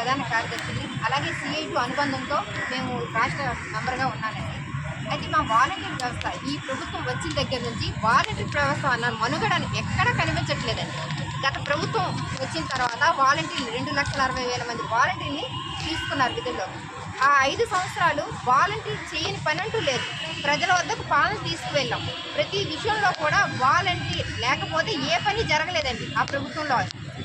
ప్రధాన కార్యదర్శిని అలాగే సిఐటి అనుబంధంతో మేము రాష్ట్ర మెంబర్గా ఉన్నానండి. అయితే మా వాలంటీర్ వ్యవస్థ ఈ ప్రభుత్వం వచ్చిన దగ్గర నుంచి వాలంటీర్ వ్యవస్థ అన్న మనుగడని ఎక్కడ కనిపించట్లేదండి. గత ప్రభుత్వం వచ్చిన తర్వాత వాలంటీర్లు రెండు లక్షల అరవై వేల మంది వాలంటీర్ని తీసుకున్నారు విధుల్లో. ఆ ఐదు సంవత్సరాలు వాలంటీర్ చేయని పని అంటూ లేదు. ప్రజల వద్దకు పాలన తీసుకువెళ్ళాం. ప్రతి విషయంలో కూడా వాలంటీర్ లేకపోతే ఏ పని జరగలేదండి ఆ ప్రభుత్వంలో.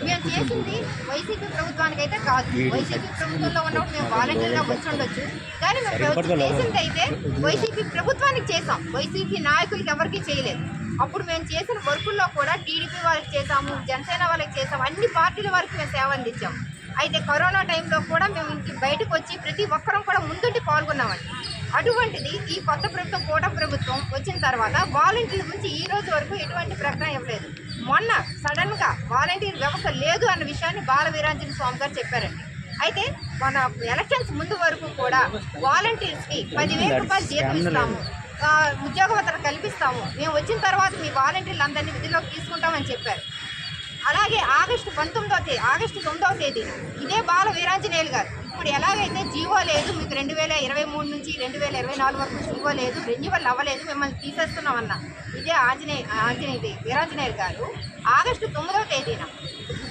మేము చేసింది వైసీపీ ప్రభుత్వానికి అయితే కాదు. వైసీపీ ప్రభుత్వంలో ఉన్నప్పుడు మేము వాలంటీర్గా వచ్చి ఉండొచ్చు. కానీ మేము ప్రభుత్వం చేసింది అయితే వైసీపీ ప్రభుత్వానికి చేసాం. వైసీపీ నాయకులకి ఎవరికీ చేయలేదు. అప్పుడు మేము చేసిన వర్కుల్లో కూడా టీడీపీ వాళ్ళకి చేసాము జనసేన వాళ్ళకి చేసాము అన్ని పార్టీల వరకు మేము సేవ అందించాం. అయితే కరోనా టైంలో కూడా మేము ఇంటి బయటకు వచ్చి ప్రతి ఒక్కరం కూడా ముందుండి పాల్గొన్నామండి. అటువంటిది ఈ కొత్త ప్రభుత్వం కూట ప్రభుత్వం వచ్చిన తర్వాత వాలంటీర్ గురించి ఈ రోజు వరకు ఎటువంటి ప్రకటన ఇవ్వలేదు. మొన్న సడన్గా వాలంటీర్ వ్యవస్థ లేదు అన్న విషయాన్ని బాల వీరాంజన స్వామి గారు చెప్పారండి. అయితే మన ఎలక్షన్స్ ముందు వరకు కూడా వాలంటీర్స్కి పదివేల రూపాయలు జీతం ఇస్తాము. ఆ, ఉద్యోగ భద్రత కల్పిస్తాము. మేము వచ్చిన తర్వాత మీ వాలంటీర్లు అందరినీ విధిలోకి తీసుకుంటామని చెప్పారు. అలాగే ఆగస్టు పంతొమ్మిదవ తేదీ ఆగస్టు తొమ్మిదవ తేదీ ఇదే బాల వీరాంజనేయులు గారు. ఇప్పుడు ఎలాగైతే జీవో లేదు మీకు రెండు వేల ఇరవై మూడు నుంచి రెండు వేల ఇరవై నాలుగు వరకు జీవో లేదు రెన్యువల్ అవ్వలేదు మిమ్మల్ని తీసేస్తున్నామన్న ఇదే ఆంజనేయ ఆంజనేయ ఇది వీరాంజనేయులు గారు. ఆగస్టు తొమ్మిదవ తేదీన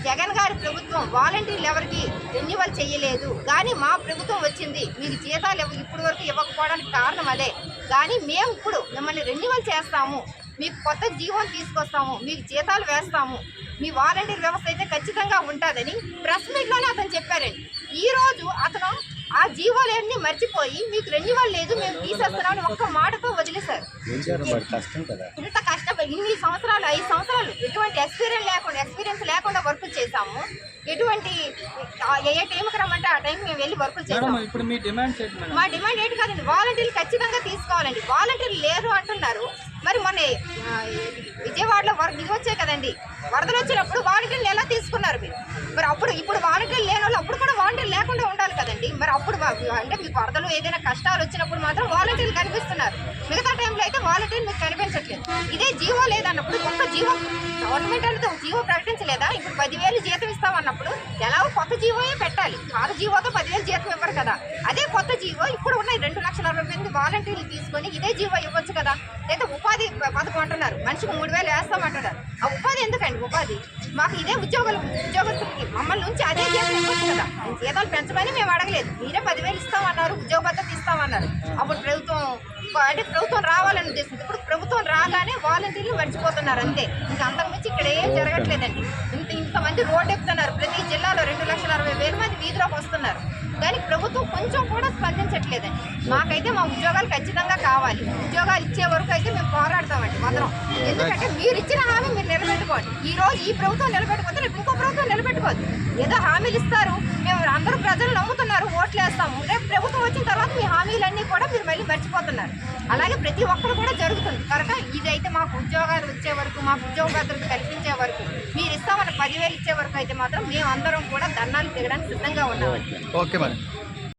జగన్ గారి ప్రభుత్వం వాలంటీర్లు ఎవరికి రెన్యువల్ చేయలేదు. కానీ మా ప్రభుత్వం వచ్చింది మీకు జీతాలు ఇప్పటి వరకు ఇవ్వకపోవడానికి కారణం అదే. కానీ మేము ఇప్పుడు మిమ్మల్ని రెన్యువల్ చేస్తాము మీకు కొత్త జీవోలు తీసుకొస్తాము మీకు జీతాలు వేస్తాము మీ వాలంటీర్ వ్యవస్థ అయితే ఖచ్చితంగా ఉంటుందని ప్రెస్ మీట్లోనే అతను చెప్పారండి. ఈ రోజు అతను ఆ జీవోలన్నీ మర్చిపోయి మీకు రెన్యువల్ లేదు మేము తీసేస్తున్నామని ఒక్క మాటతో వదిలేశారు. ఇంత కష్టపడి ఇన్ని సంవత్సరాలు ఐదు సంవత్సరాలు ఎటువంటి ఎక్స్పీరియన్స్ లేకుండా ఎక్స్పీరియన్స్ లేకుండా వర్క్ చేసాము ఎటువంటి ఆ ఏ టైంకి రమ్మంటే ఆ టైంకి మేము వెళ్ళి వర్క్ చేసాము ఇప్పుడు మీ డిమాండ్ ఏంటి కాదండి వాలంటీర్లు ఖచ్చితంగా తీసుకోవాలండి. వాలంటీర్లు లేరు అంటున్నారు. మరి మొన్న విజయవాడలో వరద ఇది వచ్చాయి కదండి. వరదలు వచ్చినప్పుడు వాలంటీర్లు ఎలా తీసుకున్నారు మీరు మరి అప్పుడు ఇప్పుడు వాలంటీర్లు లేని వాళ్ళు అప్పుడు కూడా వాలంటీర్లు లేకుండా ఉండాలి కదండి మరి అప్పుడు అంటే మీకు వరదలు ఏదైనా కష్టాలు వచ్చినప్పుడు మాత్రం వాలంటీర్లు కనిపిస్తున్నారు. మిగతా టైంలో అయితే వాలంటీర్లు మీకు కనిపించట్లేదు. ఇదే జీవో లేదన్నప్పుడు కొత్త జీవో? గవర్నమెంట్ అనేది ఒక జీవో ప్రకటించలేదా? ఇప్పుడు పదివేలు జీతం ఇస్తామన్నప్పుడు ఎలాగో కొత్త జీవోయే పెట్టాలి. పాత జీవోతో పదివేలు జీతం ఇవ్వరు కదా. అదే కొత్త జీవో ఇప్పుడు ఉన్నాయి రెండు లక్షల అరవై మంది వాలంటీర్లు తీసుకొని ఇదే జీవో ఇవ్వచ్చు కదా. లేదా ఉపాధి పథకం అంటున్నారు. మనిషికి మూడు వేలు వేస్తామంటున్నారు. ఆ ఉపాధి ఎందుకండి ఉపాధి? మాకు ఇదే ఉద్యోగులు ఉద్యోగస్తులకి మమ్మల్ని నుంచి అదే జీతం ఇవ్వచ్చు కదా. జీతాలు పెంచమని మేము అడగలేదు. మీరే పదివేలు ఇస్తామన్నారు ఉద్యోగ భద్రత ఇస్తామన్నారు. అప్పుడు ప్రభుత్వం అంటే ప్రభుత్వం రావాలని ఉద్దేశం. ఇప్పుడు ప్రభుత్వం రాగానే వాలంటీర్లు మర్చిపోతున్నారు అంతే. ఇంకా అంతకుమించి ఇక్కడ ఏం జరగట్లేదండి. ఇంత ఇంతమంది రోడ్డు ఎక్కుతున్నారు. ప్రతి జిల్లాలో రెండు లక్షల అరవై వేల మంది వీధిలోకి వస్తున్నారు. కానీ ప్రభుత్వం కొంచెం కూడా స్పందించట్లేదండి. మాకైతే మా ఉద్యోగాలు ఖచ్చితంగా కావాలి. ఉద్యోగాలు ఇచ్చే వరకు అయితే మేము పోరాడతామండి మాత్రం. ఎందుకంటే మీరు ఇచ్చిన హామీ మీరు నిలబెట్టుకోండి ఈ రోజు ఈ ప్రభుత్వం నిలబెట్టుకోవద్దు రేపు ఇంకో ప్రభుత్వం నిలబెట్టుకోవద్దు ఏదో హామీలు ఇస్తారు. మేము అందరూ ప్రజలు నమ్ముతున్నారు ఓట్లు వేస్తాము రేపు ప్రభుత్వం వచ్చిన తర్వాత మీ హామీలు కూడా మీరు మళ్ళీ మర్చిపోతున్నారు. అలాగే ప్రతి ఒక్కరు కూడా జరుగుతుంది. కనుక ఇదైతే మాకు ఉద్యోగాలు వచ్చే వరకు మాకు ఉద్యోగ కల్పించే వరకు మీరు ఇస్తామన్న పదివేలు ఇచ్చే వరకు అయితే మాత్రం మేము అందరం కూడా ధర్నాలు దిగడానికి సిద్ధంగా ఉన్నామండి. Okay madam